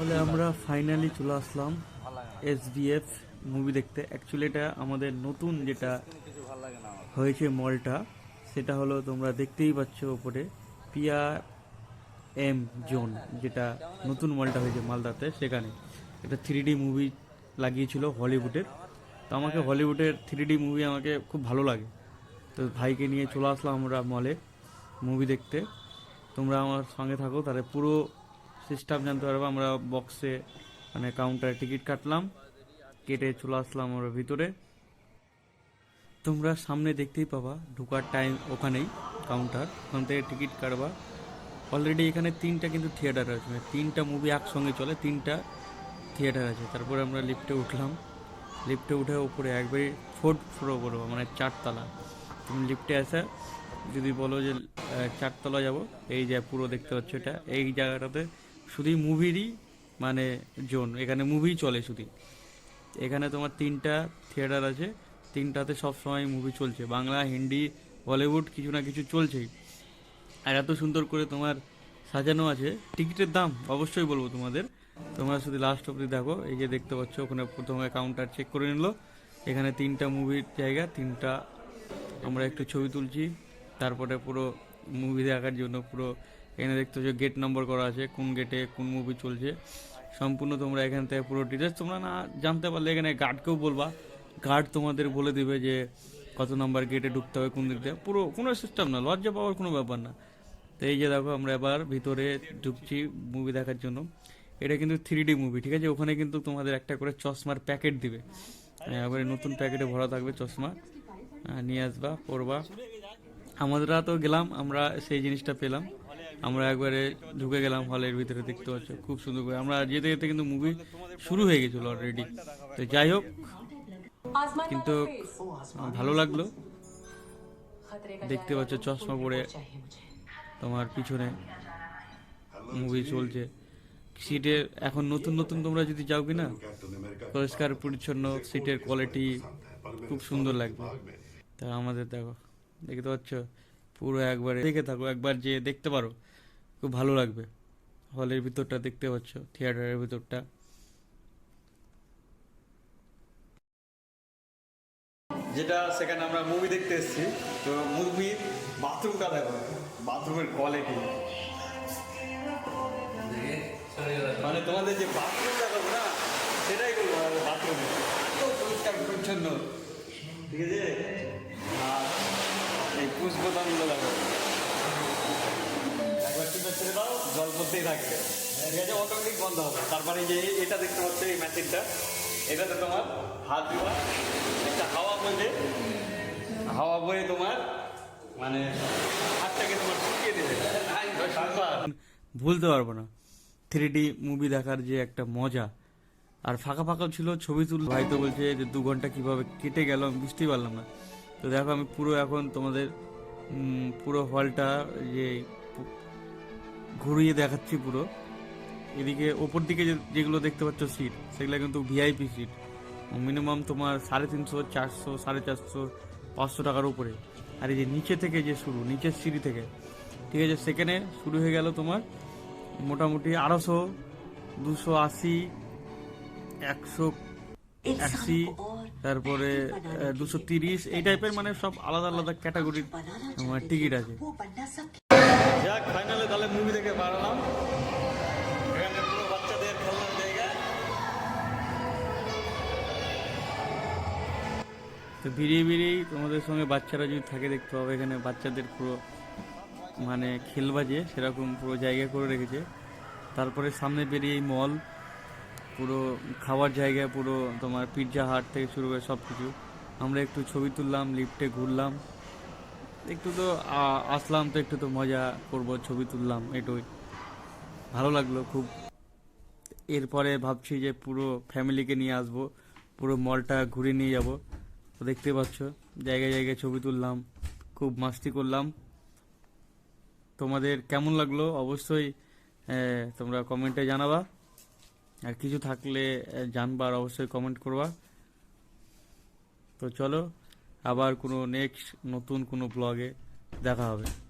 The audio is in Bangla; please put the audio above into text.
তাহলে আমরা ফাইনালি চলে আসলাম এস বিএফ মুভি দেখতে। অ্যাকচুয়ালি এটা আমাদের নতুন যেটা হয়েছে মলটা সেটা হলো তোমরা দেখতেই পাচ্ছ ওপরে পিয়া এম জোন যেটা নতুন মলটা হয়েছে মালদাতে, সেখানে। একটা থ্রি ডি মুভি লাগিয়েছিল হলিউডের। তো আমাকে হলিউডের থ্রি ডি মুভি আমাকে খুব ভালো লাগে। তো ভাইকে নিয়ে চলে আসলাম আমরা মলে মুভি দেখতে। তোমরা আমার সঙ্গে থাকো, তাহলে পুরো সিস্টেম জানতে পারব, আমরা বক্সে মানে কাউন্টারে টিকিট কাটলাম, কেটে চলে আসলাম আমরা ভিতরে। তোমরা সামনে দেখতেই পাবা, ঢোকার টাইম ওখানেই কাউন্টার ওখান থেকে টিকিট কাটবা। অলরেডি এখানে তিনটা কিন্তু থিয়েটার আছে মানে তিনটা মুভি একসঙ্গে চলে, তিনটা থিয়েটার আছে। তারপরে আমরা লিফটে উঠলাম। লিফটে উঠে উপরে একবারে ফোর্থ ফ্লোর করব মানে চারতলা। তুমি লিফটে আসা যদি বলো যে চারতলা যাব, এই যে পুরো দেখতে পাচ্ছ এটা, এই জায়গাটাতে শুধুই মুভিরই মানে জোন এখানে মুভি চলে শুধু এখানে তোমার তিনটা থিয়েটার আছে, তিনটাতে সব সময় মুভি চলছে। বাংলা, হিন্দি বলিউড কিছু না কিছু চলছেই। আর এত সুন্দর করে তোমার সাজানো আছে। টিকিটের দাম অবশ্যই বলব তোমাদের। তোমরা শুধু লাস্ট অবধি দেখো, এই যে দেখতে পাচ্ছ, ওখানে প্রথমে কাউন্টার চেক করে নিল। এখানে তিনটা মুভির জায়গা, তিনটা আমরা একটু ছবি তুলছি। তারপরে পুরো মুভি দেখার জন্য পুরো এখানে দেখতে পাচ্ছ গেট নম্বর করা আছে, কোন গেটে কোন মুভি চলছে। সম্পূর্ণ তোমরা এখান থেকে পুরো ডিটেলস তোমরা না জানতে পারলে এখানে গার্ডকেও বলবা। গার্ড তোমাদের বলে দিবে যে কত নাম্বার গেটে ঢুকতে হবে, কোন দিক দিয়ে। পুরো, কোনো সিস্টেম না, লজ্জা পাওয়ার কোনো ব্যাপার না। তো এই যে দেখো আমরা এবার ভিতরে ঢুকছি মুভি দেখার জন্য। এটা কিন্তু থ্রি ডি মুভি ঠিক আছে? ওখানে কিন্তু তোমাদের একটা করে চশমার প্যাকেট দিবে। এবারে নতুন প্যাকেটে ভরা থাকবে চশমা। নিয়ে আসবা, পরবা। আমরা তো গেলাম, আমরা সেই জিনিসটা পেলাম। আমরা একবারে ঢুকে গেলাম হলের ভিতরে, দেখতে পাচ্ছ, খুব সুন্দর করে। আমরা যেতে যেতে কিন্তু মুভি শুরু হয়ে গেছিল অলরেডি তো যাই হোক, কিন্তু ভালো লাগল। দেখতে পাচ্ছ, চশমা পরে তোমার পিছনে মুভি চলছে। সিটের এখন নতুন নতুন তোমরা যদি যাও কি না পরিষ্কার, পরিচ্ছন্ন সিটের কোয়ালিটি খুব সুন্দর লাগবে। তা আমাদের দেখো, দেখতে পাচ্ছ পুরো একবারে দেখে থাকো, একবার যে দেখতে পারো। খুব ভালো লাগবে। হলের ভিতরটা দেখতে পাচ্ছ, থিয়েটারের ভিতরটা। যেটা সেখানে আমরা মুভি দেখতে এসেছি, তো মুভির বাথরুমটা দেখো বাথরুমের কোয়ালিটি মানে তোমাদের যে বাথরুম দেখাবো না, সেটাই বলব বাথরুমে পরিষ্কার পরিচ্ছন্ন। ঠিক আছে? পুষ বোতামগুলো দেখো একবার টিপে ছেড়ে দাও জল পড়তেই থাকবে ঠিক আছে অটোমেটিক বন্ধ হবে তারপরে যে এটা দেখতে পাচ্ছ এই মেশিনটা এটাতে তোমার হাত দেওয়া একটা হাওয়া বইলে হাওয়া বয়ে তোমার মানে হাতটাকে তোমার শুকিয়ে দেবে ভুলতে পারব না। থ্রি ডি মুভি দেখার যে একটা মজা, আর ফাঁকা ফাঁকা ছিল ছবি তুল ভাই তো বলছে যে দু ঘণ্টা কীভাবে কেটে গেল আমি বুঝতেই পারলাম না। তো দেখো আমি পুরো এখন তোমাদের পুরো হলটা যে ঘুরিয়ে দেখাচ্ছি পুরো। এদিকে ওপর দিকে যে- যেগুলো দেখতে পাচ্ছ সিট সেগুলো কিন্তু ভিআইপি সিট মিনিমাম তোমার সাড়ে তিনশো চারশো সাড়ে চারশো পাঁচশো টাকার উপরে। আর এই যে নিচে থেকে যে শুরু নিচের সিঁড়ি থেকে ঠিক আছে সেখানে শুরু হয়ে গেল তোমার মোটামুটি আড়াইশো দুশো আশি একশো আশি তারপরে দুশো তিরিশ এই টাইপের মানে সব আলাদা আলাদা ক্যাটাগরির তোমার টিকিট আছে। যাক ফাইনালে তাহলে মুভি দেখে বাড়ালাম তো বেরিয়ে বেরিয়েই তোমাদের সঙ্গে বাচ্চারা যদি থাকে দেখতে পাবে এখানে বাচ্চাদের পুরো মানে খেলবাজে সেরকম পুরো জায়গা করে রেখেছে। তারপরে সামনে বেরিয়ে এই মল পুরো খাওয়ার জায়গায় পুরো তোমার পিৎজা হাট থেকে শুরু করে সব কিছু আমরা একটু ছবি তুললাম লিফটে ঘুরলাম। একটু তো আসলাম তো একটু তো মজা করব, ছবি তুললাম এটুই। ভালো লাগল খুব। এরপরে ভাবছি যে পুরো ফ্যামিলিকে নিয়ে আসব, পুরো মলটা ঘুরে নিয়ে যাব। তো দেখতে পাচ্ছ, জায়গায় জায়গায় ছবি তুললাম, খুব মাস্তি করলাম। তোমাদের কেমন লাগল? অবশ্যই তোমরা কমেন্টে জানাবা। আর কিছু থাকলে জানবার অবশ্যই কমেন্ট করবা। তো চলো, আবার কোনো নেক্সট নতুন কোনো ব্লগে দেখা হবে।